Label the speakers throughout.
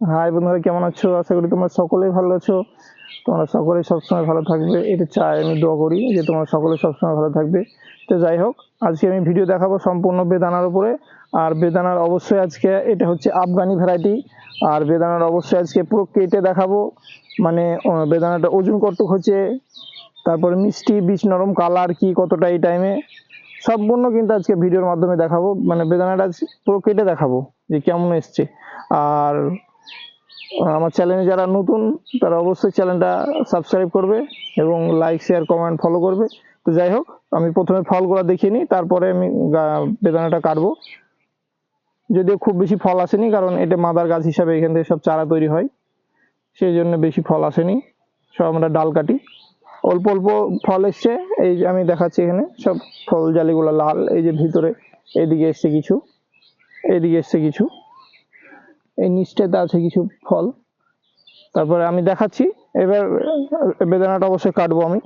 Speaker 1: High বন্ধুরা, কেমন আছো? আশা করি তোমরা সকলেই ভালো আছো। তোমরা সকলেই সবসময় ভালো থাকবে। এটা চাই, আমি দোয়া করি যে তোমরা সকলে সবসময় ভালো থাকবে। তো যাই হোক, আজকে আমি ভিডিও দেখাবো সম্পূর্ণ বেদানার উপরে। আর বেদানার অবশ্যই আজকে এটা হচ্ছে আফগানি ভ্যারাইটি আর বেদানার অবশ্যই আজকে পুরো কেটে দেখাবো। মানে বেদানাটা ওজন কতটুক হচ্ছে, তারপরে মিষ্টি, বীজ নরম, কালার কি, কতটা এই টাইমে সম্পূর্ণ কিন্তু আজকে ভিডিওর মাধ্যমে দেখাবো। মানে বেদানাটা পুরো কেটে দেখাবো যে কেমন এসছে। আর আমার চ্যানেলে যারা নতুন, তারা অবশ্যই চ্যানেলটা সাবস্ক্রাইব করবে এবং লাইক শেয়ার কমেন্ট ফলো করবে। তো যাই হোক, আমি প্রথমে ফলগুলো দেখিয়ে নিই, তারপরে আমি বেদানাটা কাটবো। যদিও খুব বেশি ফল আসেনি, কারণ এটা মাদার গাছ হিসাবে এখান থেকে সব চারা তৈরি হয়। সেই জন্য বেশি ফল আসেনি, সব আমরা ডাল কাটি। অল্প অল্প ফল এসছে, এই যে আমি দেখাচ্ছি এখানে, সব ফল জালিগুলো লাল, এই যে ভিতরে, এদিকে এসছে কিছু, এদিকে এসছে কিছু। এই নিচটাতে আছে কিছু ফল। তারপরে আমি দেখাচ্ছি। এবার বেদানাটা অবশ্যই কাটবো আমি।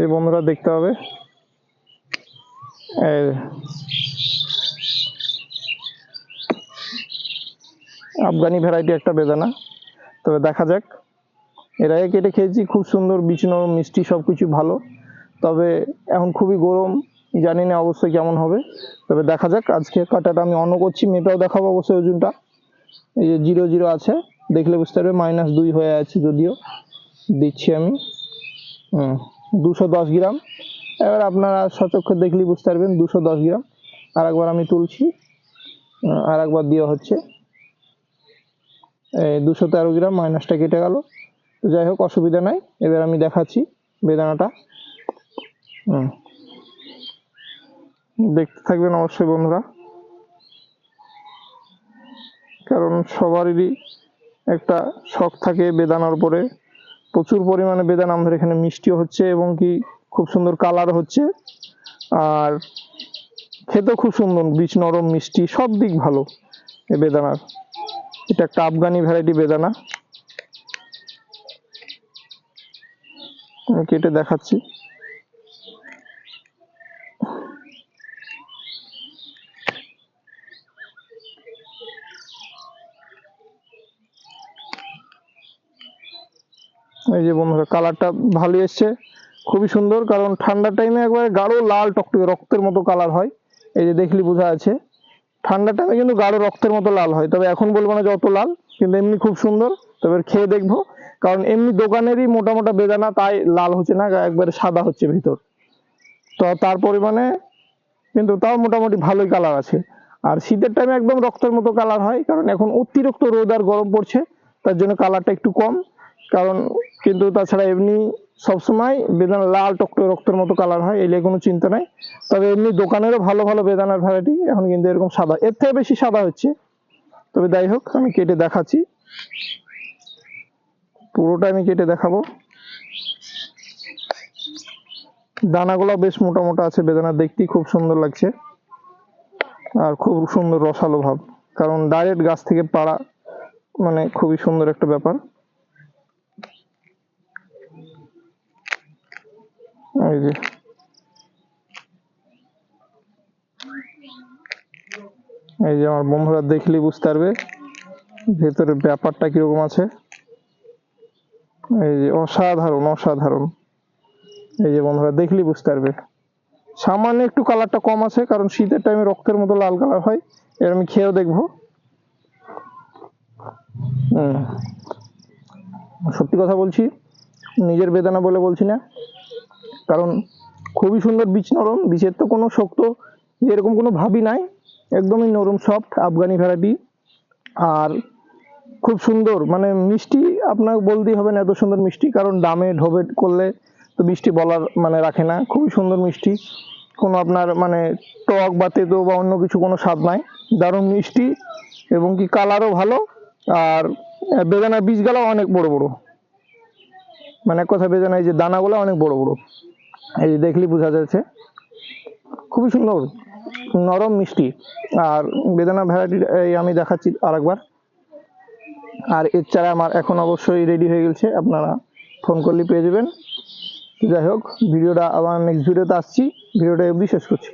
Speaker 1: এই বন্ধুরা, দেখতে হবে। আফগানি ভ্যারাইটি একটা বেদানা। তবে দেখা যাক। এর আগে কেটে খেয়েছি, খুব সুন্দর বিছানো মিষ্টি সব কিছু ভালো। তবে এখন খুবই গরম। জানি না অবশ্যই কেমন হবে। তবে দেখা যাক, আজকে কাটাটা আমি অন্য করছি, মেপেও দেখাবো অবশ্যই ওজনটা। এই যে জিরো জিরো আছে, দেখলে বুঝতে পারবে, মাইনাস দুই হয়ে আছে যদিও। দিচ্ছি আমি। দুশো দশ গ্রাম। এবার আপনারা সচক্ষে দেখলেই বুঝতে পারবেন, দুশো দশ গ্রাম। আর একবার আমি তুলছি। আর একবার দেওয়া হচ্ছে। দুশো তেরো গ্রাম, মাইনাসটা কেটে গেল। যাই হোক, অসুবিধা নাই। এবার আমি দেখাচ্ছি বেদানাটা। হুম। দেখতে থাকবেন অবশ্যই বন্ধুরা। কারণ সবারই একটা শখ থাকে বেদানার উপরে। প্রচুর পরিমাণে বেদানা আমাদের এখানে মিষ্টিও হচ্ছে এবং কি খুব সুন্দর কালার হচ্ছে। আর খেতেও খুব সুন্দর, বীজ নরম, মিষ্টি, সব দিক ভালো এ বেদানার। এটা একটা আফগানি ভ্যারাইটি বেদানা। আমি কেটে দেখাচ্ছি। এই যে বন্ধুরা, কালারটা ভালো এসছে। খুবই সুন্দর, কারণ ঠান্ডার টাইমে একবারে গাঢ় লাল টকটকে, রক্তের মতো কালার হয়। এই যে দেখলি, বোঝা আছে ঠান্ডার টাইমে কিন্তু গাঢ় রক্তের মতো লাল হয়। তবে এখন বলব না যে অত লাল, কিন্তু এমনি খুব সুন্দর। তবে খেয়ে দেখব। কারণ এমনি দোকানেরই মোটা মোটা বেদানা, তাই লাল হচ্ছে না, একবারে সাদা হচ্ছে ভিতর। তো তার পরিমাণে কিন্তু তাও মোটামুটি ভালোই কালার আছে। আর শীতের টাইমে একদম রক্তের মতো কালার হয়, কারণ এখন অতিরিক্ত রোদ আর গরম পড়ছে, তার জন্য কালারটা একটু কম। কারণ কিন্তু তাছাড়া এমনি সবসময় বেদানা লাল টকটকে রক্তের মতো কালার হয়, এলে কোনো চিন্তা নাই। তবে এমনি দোকানেরও ভালো ভালো বেদানার ভ্যারাইটি এখন কিন্তু এরকম সাদা। এর থেকে বেশি সাদা হচ্ছে। তবে যাই হোক, আমি কেটে দেখাচ্ছি। পুরোটা আমি কেটে দেখাবো। দানাগুলো বেশ মোটা মোটা আছে, বেদানা দেখতেই খুব সুন্দর লাগছে। আর খুব সুন্দর রসালো ভাব। কারণ ডাইরেক্ট গাছ থেকে পাড়া মানে খুবই সুন্দর একটা ব্যাপার। যে এই যে আমার বন্ধুরা দেখলে বুঝতে পারবে ভেতরের ব্যাপারটা কীরকম আছে। এই যে অসাধারণ অসাধারণ। এই যে বন্ধুরা দেখলেই বুঝতে পারবে। সামান্য একটু কালারটা কম আছে, কারণ শীতের টাইমে রক্তের মতো লাল কালার হয়। এর আমি খেয়েও দেখব। সত্যি কথা বলছি, নিজের বেদনা বলে বলছি না। কারণ খুবই সুন্দর বীজ নরম বীজের তো কোনো শক্ত এরকম কোনো ভাবই নাই একদমই নরম সফট আফগানি ভ্যারাইটি আর খুব সুন্দর মানে মিষ্টি আপনাকে বলতেই হবে না এত সুন্দর মিষ্টি কারণ দামে ঢোবে করলে তো মিষ্টি বলার মানে রাখে না। খুবই সুন্দর মিষ্টি কোনো আপনার মানে টক বা তেতো বা অন্য কিছু কোনো স্বাদ নাই। দারুণ মিষ্টি এবং কি কালারও ভালো আর আহ, বেদানার বীজগুলো অনেক বড় বড়। মানে এক কথা বেদানা এই যে দানাগুলো অনেক বড় বড়। এই দেখলি বোঝা যাচ্ছে। খুবই সুন্দর, নরম মিষ্টি। আর বেদানা ভ্যারাইটি এই আমি দেখাচ্ছি আরেকবার। আর এর চারা আমার এখন অবশ্যই রেডি হয়ে গেছে, আপনারা ফোন করলে পেয়ে যাবেন। যাই হোক, ভিডিওটা আবার নেক্সট ভিডিওতে আসছি। ভিডিওটা অবধি শেষ করছি।